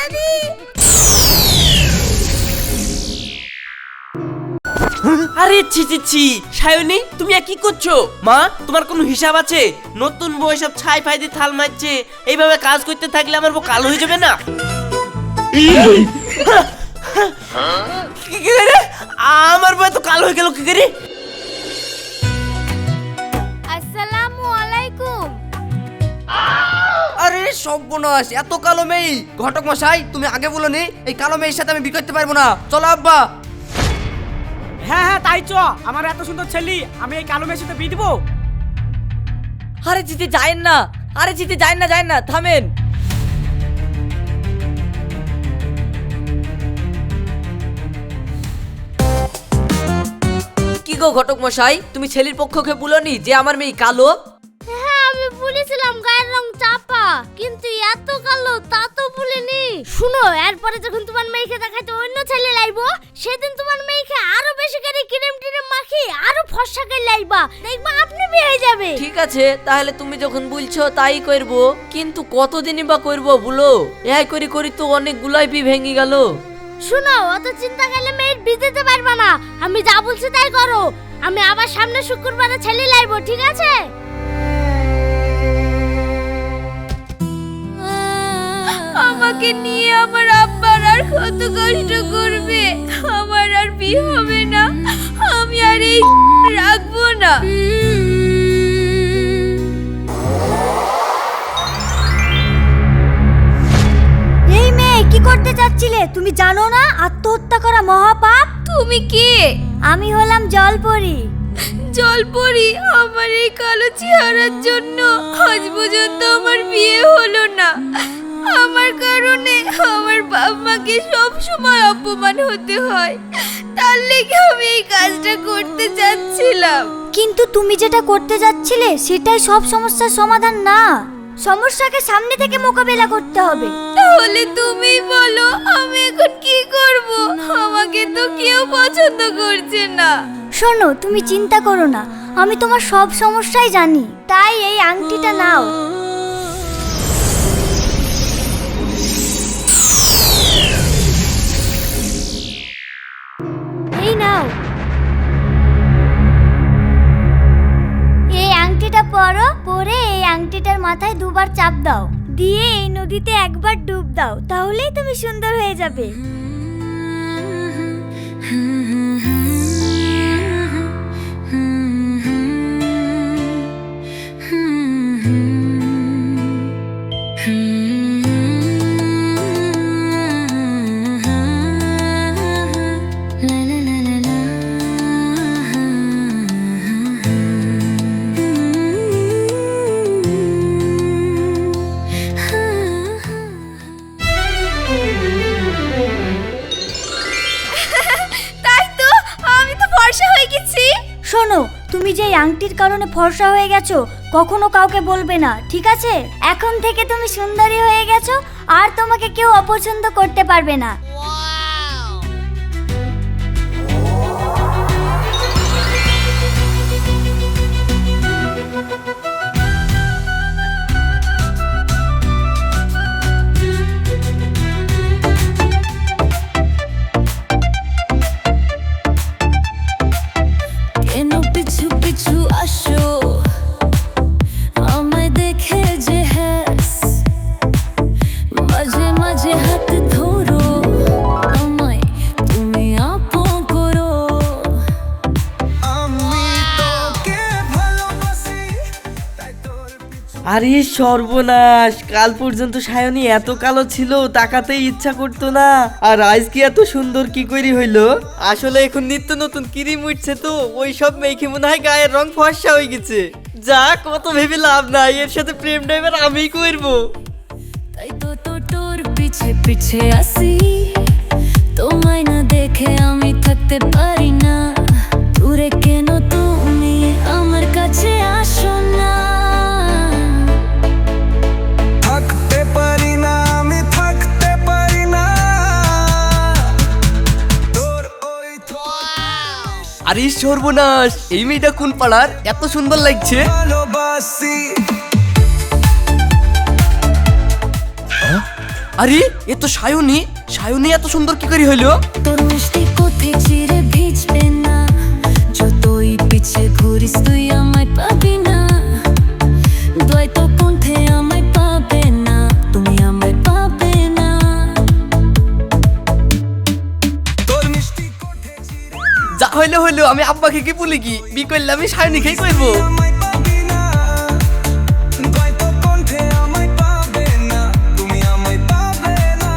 তাড়াতাড়ি আরে ছি ছি ছি। সায়নী তুমি কি করছ? মা তোমার কোনো হিসাব আছে? নতুন বউ সব ছাই ফাই দিয়ে থাল মারছে। এইভাবে কাজ করতে থাকলে আমার বউ কালো হয়ে যাবে না? কি করে রে? আমার বউ তো কালো হয়ে গেল কি করে? আরে সর্বনাশ এত কালো মেয়ে। ঘটক মশাই তুমি আগে বলো নি এই কালো মেয়ের সাথে আমি বিয়ে করতে পারব না। চলো আব্বা। হ্যাঁ হ্যাঁ তাই চ। আমার এত সুন্দর ছেলে আমি এই কালো মেয়ের সাথে বিয়ে দিবো? আরে জিতে যায়েন না। আরে জিতে যায়েন না যায়েন না থামেন। কি গো ঘটক মশাই তুমি ছেলের পক্ষকে বলনি যে আমার মেয়ে কালো? বলেছিলাম গায়ের রং চাপা কিন্তু এত কালো তা তো বলিনি। শুনো এরপরে যখন তোমার মেয়েকে দেখাইতে অন্য ছেলে লাইবো সেদিন তোমার মেয়েকে আরও বেশি করে ক্রিম টিরেম মাখি আরও ফর্সা করে লাইবা। দেখবা আপনি বিয়ে হয়ে যাবে। ঠিক আছে তাহলে তুমি যখন বলছো তাই করব কিন্তু কতদিনই বা করব বলো? এই করি করি তো অনেকগুলাই বি ভেঙে গেল। শুনো অত চিন্তা করলে মেয়ের বিয়ে দিতে পারবা না। আমি যা বলছি তাই করো। আমি আবার সামনে শুক্রবারে ছেলে লাইবো ঠিক আছে? আমাকে নিয়ে আমার আব্বার আর কত কষ্ট করবে? আমার আর বিয়ে হবে না। আমি আর এই রাখব না। এই মেয়ে কি করতে চাচ্ছিলে? তুমি জানো না? আত্মহত্যা করা মহাপাপ? তুমি কে? আমি হলাম জলপরি। জলপরি আমার এই কালো চেহারার জন্য আজ পর্যন্ত আমার বিয়ে হলো না। আমার কারণে আমার বাপ মাকে সব সময় অপমান হতে হয়। তার লেগে আমি এই কাজটা করতে চাচ্ছিলাম। কিন্তু তুমি যেটা করতে যাচ্ছিলে সেটাই সব সমস্যার সমাধান না। সমস্যাকে সামনে থেকে মোকাবেলা করতে হবে। তাহলে তুমি বলো আমি এখন কি করব? আমাকে তো কেউ পছন্দ করছে না। শোনো তুমি চিন্তা করো না। আমি তোমার সব সমস্যাই জানি। তাই এই আংটিটা নাও। পরো পরে এই আংটিটার মাথায় দুবার চাপ দাও। দিয়ে এই নদীতে একবার ডুব দাও, তাহলেই তুমি সুন্দর হয়ে যাবে। আংটির কারণে ফর্সা হয়ে গেছো, কখনো কাউকে বলবে না, ঠিক আছে? এখন থেকে তুমি সুন্দরী হয়ে গেছো, আর তোমাকে কেউ অপছন্দ করতে পারবে না। আরে সর্বনাশ, কাল পর্যন্ত সায়নী এত কালো ছিল, তাকাতেই ইচ্ছা করতো না। আর আজকে এত সুন্দর কি করি হইল? আসলে এখন নিত্য নতুন ক্রিম উঠছে তো, ওই সব মেখে মনে হয় গায়ের রং ফর্সা হয়ে গেছে। যা কত ভেবে লাভ নাই, এর সাথে প্রেম ড্রাইভার আমিই করব। তাই তো তো তোর পিছে পিছে আসি। তোমায় না দেখে আমি থাকতে পারি না। দূরে কেন আরে সর্বনাশ। এই মেয়েটা কোন পাড়ার? এত সুন্দর লাগছে। আরে এ তো সায়নী। সায়নী এত সুন্দর কি করে হইল তোর মিষ্টি কোথে চিরে ভিজবে না। যতই পিছে ঘুরিস তুই আমায় পাবি হইল হইল আমি আব্বাকে কি বলি কি? বি করলে আমি সায়নীকেই কইবো। আমায় পাবি না দ্বৈত কণ্ঠে আমায় পাবে না তুমি আমায় পাবে না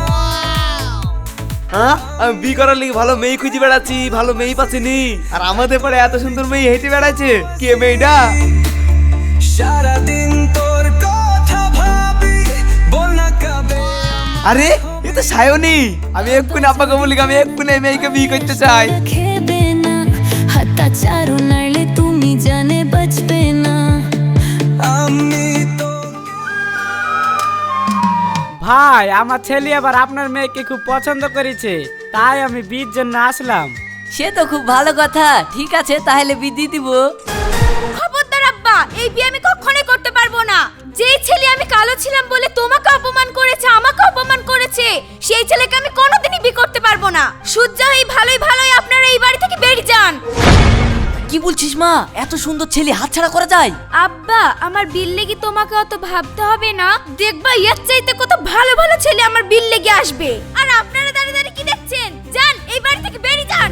হ্যাঁ? আমি বি করার লিগে ভালো মেয়ে খুঁজে বেড়াচ্ছি ভালো মেয়ে পাচ্ছিনি। আর আমাদের পরে এত সুন্দর মেয়ে হেঁটে বেড়াচ্ছে কে মেয়েটা? সারাদিন তোর কথা ভাবি বল না কবে। আরে এ তো সায়নী। আমি এক্ষুনি আব্বাকে বলি আমি এক্ষুনি মেয়েকে বিয়ে করতে চাই। চারু নাড়লে তুমি জানে বাঁচবে না আমি তো ভাই আমার ছেলে আবার আপনার মেয়েকে খুব পছন্দ করেছে তাই আমি বিয়ের জন্য আসলাম। সে তো খুব ভালো কথা ঠিক আছে তাহলে বিদি দিব। খবরদার আব্বা এই বিয়ে আমি কখনোই করতে পারব না। যেই ছেলে আমি কালো ছিলাম বলে তোমাকে অপমান করেছে আমাকে অপমান করেছে সেই ছেলেকে আমি কোনোদিনই বিয়ে করতে পারব না। সূর্যা এই ভালোই ভালোই আপনারা এই বাড়ি থেকে বেরিয়ে যান। কি বলছিস মা? এত সুন্দর ছেলে হাতছাড়া করা যায়? আব্বা আমার বিল লেগে তোমাকে অত ভাবতে হবে না। দেখবা এর চাইতে কত ভালো ভালো ছেলে আমার বিল লেগে আসবে। আর আপনারা দাঁড়িয়ে দাঁড়িয়ে কি দেখছেন? যান এই বাড়ি থেকে বেরিয়ে যান।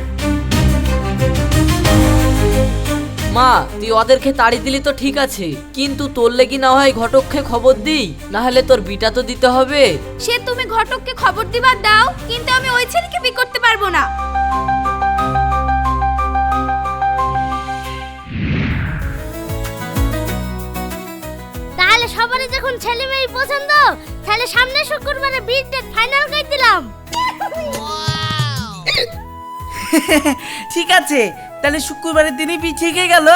মা তুই ওদেরকে তাড়ি দিলি তো ঠিক আছে। কিন্তু তোর লেগি না হয় ঘটককে খবর দিই না হলে তোর বিটা তো দিতে হবে। সে তুমি ঘটককে খবর দিবার দাও কিন্তু আমি ওই ছেলেকে বিয়ে করতে পারব না। তাহলে সবারই যখন ছেলে মেয়ে পছন্দ তাহলে সামনে শুক্রবারে বিয়ের ডেট ফাইনাল করে দিলাম। ঠিক আছে তাহলে শুক্রবারের দিনই পিছিয়ে গেল?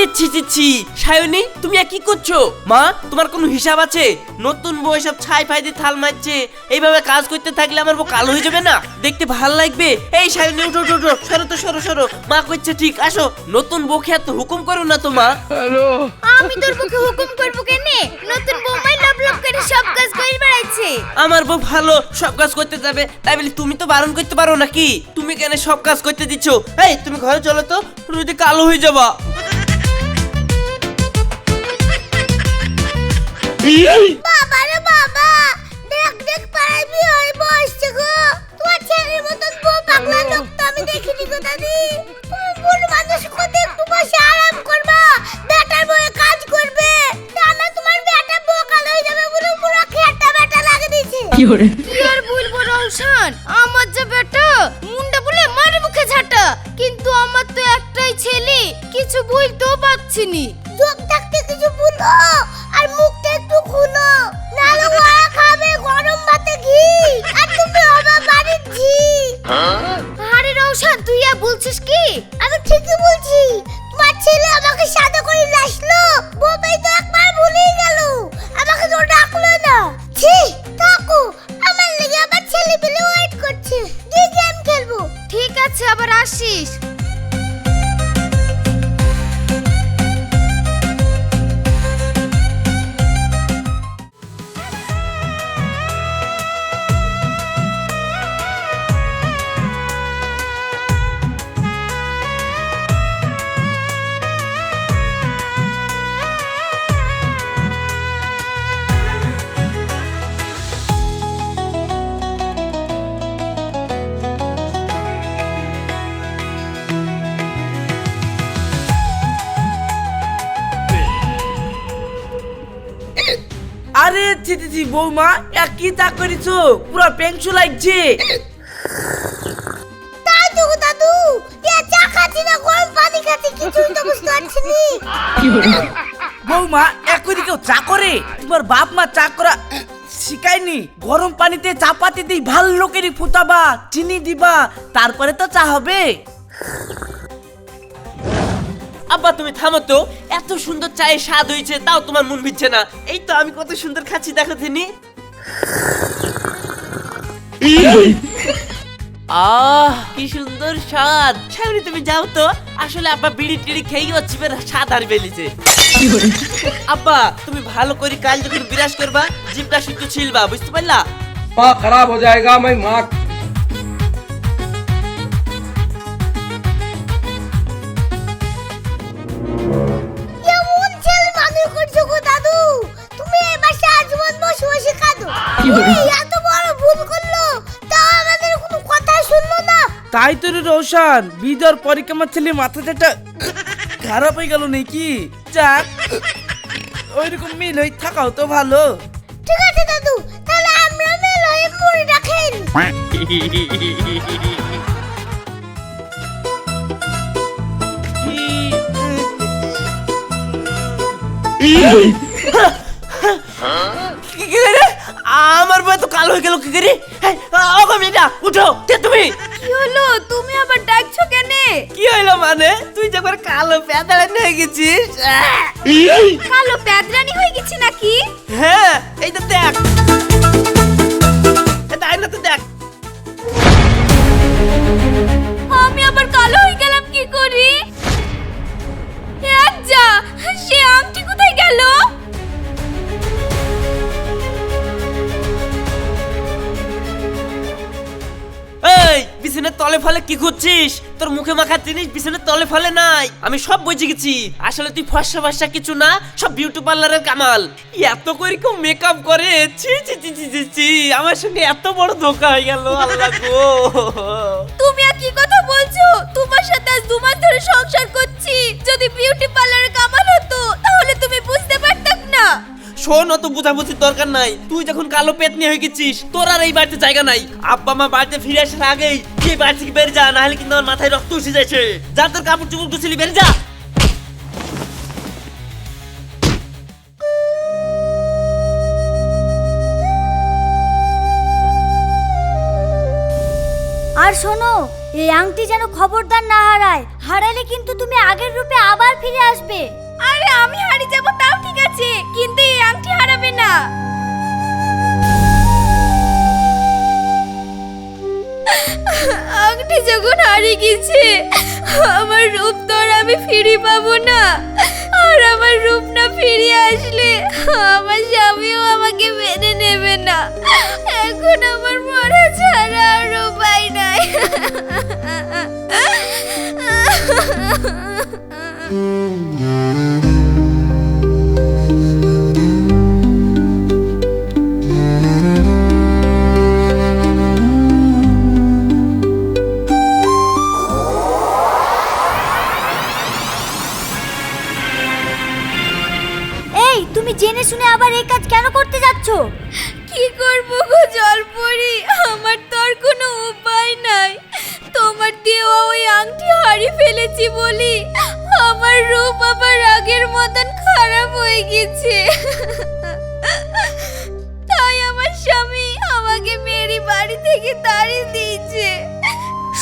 আরে ছি ছি ছি। সায়নী তুমি কি করছ? মা তোমার কোনো হিসাব আছে? নতুন বউ সব ছাই ফাই দিয়ে থাল মারছে। এইভাবে কাজ করতে থাকলে আমার বউ কালো হয়ে যাবে না? দেখতে ভালো লাগবে। এই সায়নী উঠো উঠো উঠো। সরো তো সরো সরো। মা করছে ঠিক আসো। নতুন বউকে এত হুকুম করো না তো মা। আমি তোর মুখে হুকুম করব কেনে? নতুন লব লব করে সব কাজ করে বেড়াচ্ছে আমার বউ ভালো সব কাজ করতে যাবে। তাই বলে তুমি তো বারণ করতে পারো নাকি? তুমি কেন সব কাজ করতে দিচ্ছ? এই তুমি ঘরে চলো তো যদি কালো হয়ে যাবা। বাবা রে বাবা দেখ দেখ পাড়ায় বিয়ে হয়ে বসছে গো। তোমার ছেলের মতন বউ পাগলা লোক তো আমি দেখিনি গো দাদি। বুড়ো মানুষ কত একটু বসে আরাম করবা। বেটার বয়ে কাজ করবে তা তোমার বেটা বউ কালো হয়ে যাবে বলে পুরো খেটা বেটা লাগে দিয়েছে। কি আর বলব রৌশন আমার যে বেটা মুন্ডা বলে মারে মুখে ঝাঁটা। কিন্তু আমার তো একটাই ছেলে কিছু বলতেও পারছি নি। চোখ থাকতে কিছু বুনো আর মুখটা আরে তুই আর বলছিস কি? আমি ঠিকই বলছি। তোমার ছেলে আমাকে সাদা করে লাসলো বোবাই তো একবার ভুলেই গেল। আমাকে তো ডাকলো না। ছি কাকু আমার লেগে আমার ছেলে পেলে ওয়েট করছে। গিয়ে গেম খেলব। ঠিক আছে আবার আসিস। আরে ছি ছি ছি বৌমা এক কি তা করেছ? পুরো পেংশু লাগছে। গো দাদু এ চা খাচ্ছি না গরম পানি খাচ্ছি কিছুই তো বুঝতে পারছি নি। বৌমা এখনই কেউ চা করে। তোমার বাপ মা চা করা শিখায়নি। গরম পানিতে চা পাতি দিই ভালো করে ফুটাবা চিনি দিবা তারপরে তো চা হবে। আব্বা, তুমি থামো তো। এত সুন্দর চায়ের স্বাদ হয়েছে, তাও তোমার মন ভিজছে না। এই তো আমি কত সুন্দর খাচ্ছি, দেখো তিনি। আহ, কি সুন্দর স্বাদ। সামনে তুমি যাও তো। আসলে আব্বা বিড়ি টিড়ি খেয়ে গেছে স্বাদ আর বেলিছে। আব্বা, তুমি ভালো করে কাল যখন বিরাজ করবা, জিভটা শুদ্ধ ছিলবা বুঝতে পারলা? পা খারাপ হয়ে যায়গা মাই মাখ তাই তো রে রোশন বিদর পরীক্ষা ছেলে মাথা চাটা খারাপ হয়ে গেল নাকি? যাক ওইরকম মিল হয়ে থাকাও তো ভালো। ঠিক আছে দাদু তাহলে আমরা মেল হয়ে মুড়িটা খেয়ে নিই। আমার বই তো কালো হয়ে গেল কি করি? এই, ওগো মিনা উঠো কে তুমি? কি হলো? তুমি আবার ডাকছো কেন? কি হলো মানে? তুই যে যখন কালো পেদালে হয়ে গেছিস? কালো প্যাদরানি হয়ে গেছি নাকি? হ্যাঁ এই তো দেখ। কি খুঁজছিস? তোর মুখে মাখা জিনিস বিছানার তলে ফলে নাই। আমি সব বুঝে গেছি। আসলে তুই ফর্সা ফর্সা কিছু না, সব বিউটি পার্লারের কামাল। এত করে কেউ মেকআপ করে? ছি ছি ছি ছি ছি ছি। আমার সঙ্গে এত বড় ধোকা হয়ে গেল, আল্লাহ গো। তুমি আর কি কথা বলছো? তোমার সাথে আজ দু মাস ধরে সংসার করছি। যদি বিউটি পার্লারে কামাল হতো, তাহলে তুমি বুঝতে পারতাম না। শোন, অত বুঝাবুঝির দরকার নাই। তুই যখন কালো পেট নিয়ে হয়ে গেছিস, তোর আর এই বাড়িতে জায়গা নাই। আব্বা মা বাড়িতে ফিরে আসার আগেই তুই বাড়ি থেকে বেরিয়ে যা, নাহলে কিন্তু আমার মাথায় রক্ত উঠে যাচ্ছে যা তোর কাপড় চুপড় গুছিলি বেরিয়ে যা। আর শোনো, এই আংটি যেন খবরদার না হারায়, হারালে কিন্তু তুমি আগের রূপে আবার ফিরে আসবে। আরে, আমি হারিয়ে যাব, তাও ঠিক আছে, কিন্তু এই আংটি হারাবে না। আংটি যখন হারিয়ে গেছে, আমার রূপ তো আর আমি ফিরে পাবো না। আর আমার রূপ না ফিরে আসলে আমার স্বামীও আমাকে মেনে নেবে না। এখন আমার মরা ছাড়া আর উপায় নাই। Mm-hmm.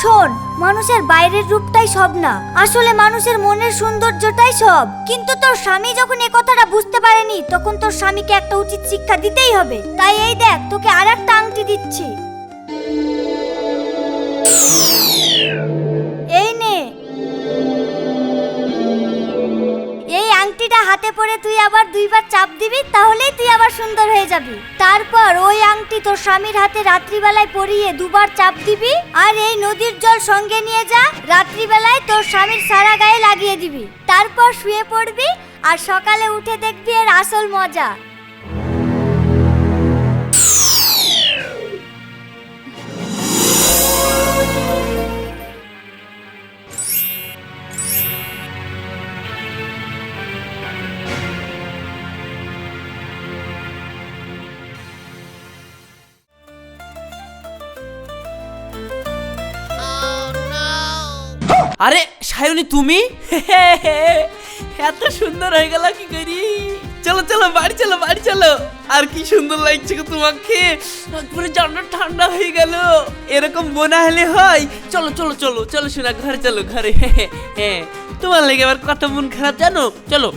শোন, মানুষের বাইরের রূপটাই সব না। আসলে মানুষের মনের সৌন্দর্যটাই সব। কিন্তু তোর স্বামী যখন এ কথাটা বুঝতে পারেনি, তখন তোর স্বামীকে একটা উচিত শিক্ষা দিতেই হবে। তাই এই দেখ, তোকে আর একটা আংটি দিচ্ছি। আংটিটা হাতে পরে তুই আবার দুইবার চাপ দিবি, তাহলেই তুই আবার সুন্দর হয়ে যাবি। তারপর ওই আংটি তোর স্বামীর হাতে রাত্রিবেলায় পরিয়ে দুবার চাপ দিবি, আর এই নদীর জল সঙ্গে নিয়ে যা, রাত্রিবেলায় তোর স্বামীর সারা গায়ে লাগিয়ে দিবি। তারপর শুয়ে পড়বি, আর সকালে উঠে দেখবি এর আসল মজা। আরে, সায়নী, তুমি? এত সুন্দর হয়ে গেল কি করি? চলো চলো, বাড়ি চলো বাড়ি, চলো। আর কি সুন্দর লাগছে গো তোমাকে। পুরো জানটা ঠান্ডা হয়ে গেল। এরকম বোনা হলে হয়। চলো চলো চলো চলো শোনা ঘরে, চলো, ঘরে। হ্যাঁ। তোমার লেগে আবার কত মন খারাপ জানো? চলো।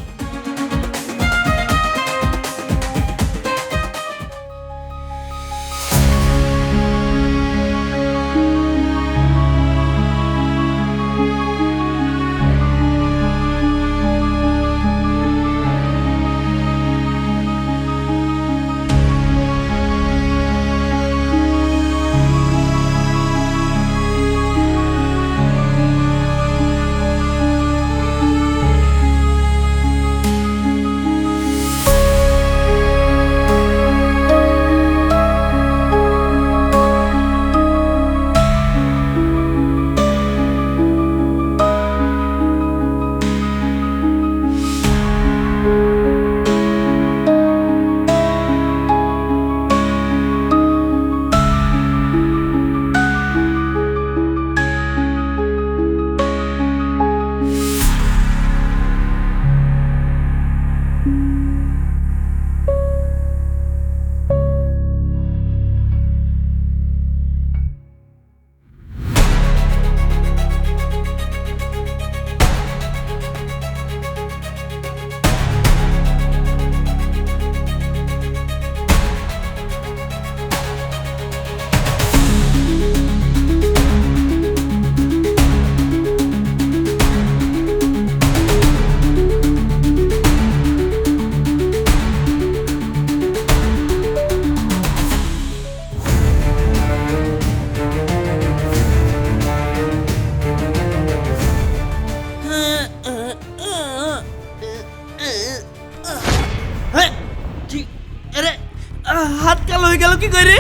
কি করে?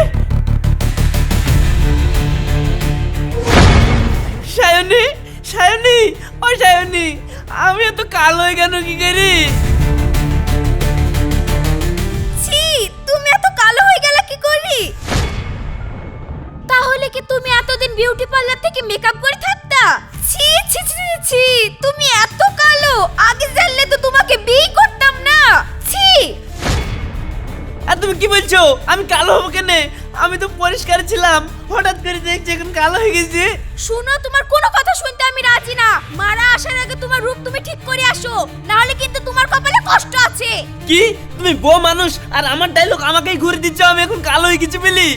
সায়নী সায়নী ও সায়নী আমি এত কালো হয়ে গেল কি করি? তুমি এত কালো হয়ে গেলে কি করি? তাহলে কি তুমি এতদিন বিউটি পার্লার থেকে মেকআপ করে থাকতা? ছি ছি ছি, ছি তুমি এত কালো আগে তুমি কি বলছো? আমি কালো হব কেনে? আমি তো পরিষ্কার ছিলাম। হঠাৎ করে দেখছি এখন কালো হয়ে গেছি। শোনো তোমার কোনো কথা শুনতে আমি রাজি না। মারা আসার আগে তোমার রূপ তুমি ঠিক করে আসো। না হলে কিন্তু তোমার কপালে কষ্ট আছে। কি? তুমি বউ মানুষ আর আমার ডায়লগ আমাকেই ঘুরে দিচ্ছ আমি এখন কালো হয়ে গেছি বলি।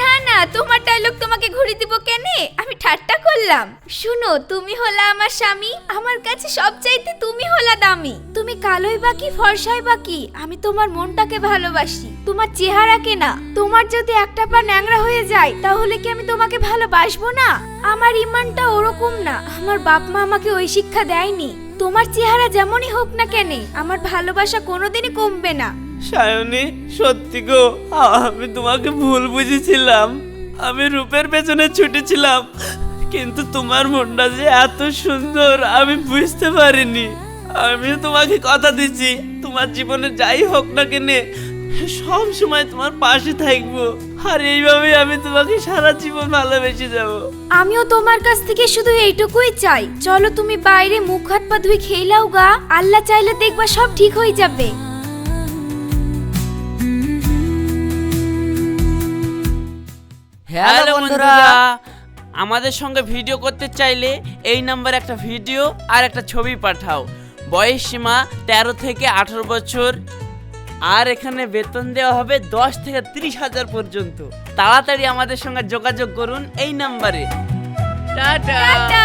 না না, তোমার ডায়লগ তোমাকে ঘুরে দিব কেনে? আমি ঠাট্টা করলাম। শুনো, তুমি হলা আমার স্বামী, আমার কাছে সব চাইতে তুমি হলা দামি। তুমি কালোই বাকি ফর্সাই বাকি আমি তোমার মনটাকে ভালোবাসি। তোমার চেহারাকে না তোমার যদি একটা পা ন্যাংরা হয়ে যায়, তাহলে কি আমি তোমাকে ভালোবাসবো না? আমার ইমানটা ওরকম না, আমার বাপ মা আমাকে ওই শিক্ষা দেয়নি। তোমার চেহারা যেমনই হোক না কেনে, আমার ভালোবাসা কোনোদিনই কমবে না। সায়নী, সত্যি গো, আমি তোমাকে ভুল বুঝেছিলাম। আমি রূপের পেছনে ছুটেছিলাম, কিন্তু তোমার মনটা যে এত সুন্দর, আমি বুঝতে পারিনি। আমি তোমাকে কথা দিচ্ছি, তোমার জীবনে যাই হোক না কেনে, সব সময় তোমার পাশে থাকব, আর এইভাবে আমি তোমাকে সারা জীবন ভালোবেসে যাব। আমিও তোমার কাছ থেকে শুধু এইটুকুই চাই। চলো তুমি বাইরে মুখ হাত পা ধুয়ে খেলাও গা। আল্লাহ চাইলে দেখবা সব ঠিক হয়ে যাবে। হ্যালো বন্ধুরা আমাদের সঙ্গে ভিডিও করতে চাইলে এই নাম্বারে একটা ভিডিও আর একটা ছবি পাঠাও। বয়স সীমা তেরো থেকে আঠারো বছর আর এখানে বেতন দেওয়া হবে দশ থেকে তিরিশ হাজার পর্যন্ত। তাড়াতাড়ি আমাদের সঙ্গে যোগাযোগ করুন এই নাম্বারে। টাটা। টাটা।